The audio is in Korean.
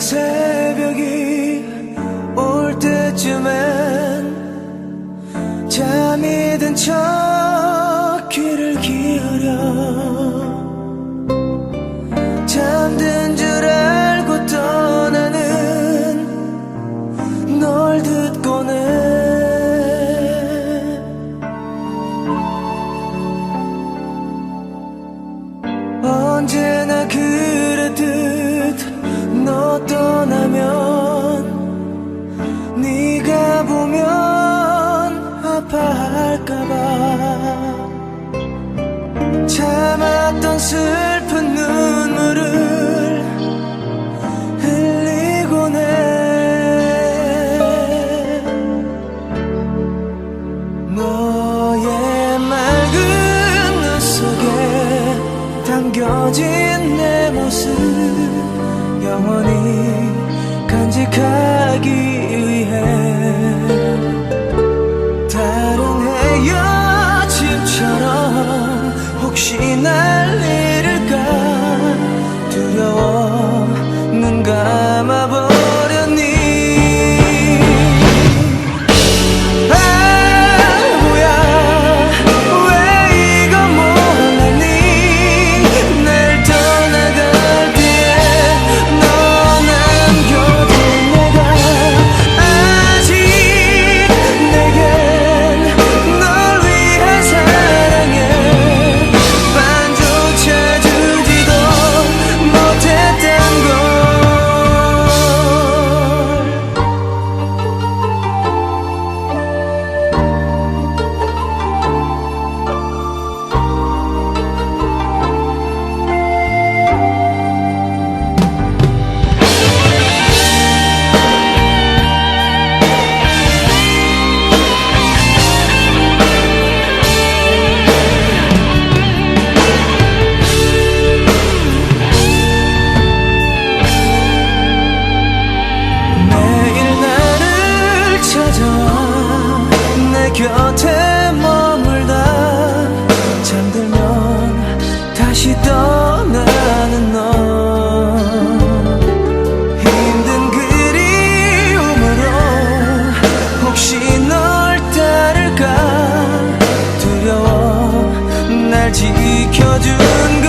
새벽이 올 때쯤엔 잠이 든 척 귀를 기울여 아파할까봐 참았던 슬픈 눈물을 흘리곤 해 너의 맑은 눈 속에 담겨진 내 모습 영원히 간직하기 혹시 날 지켜준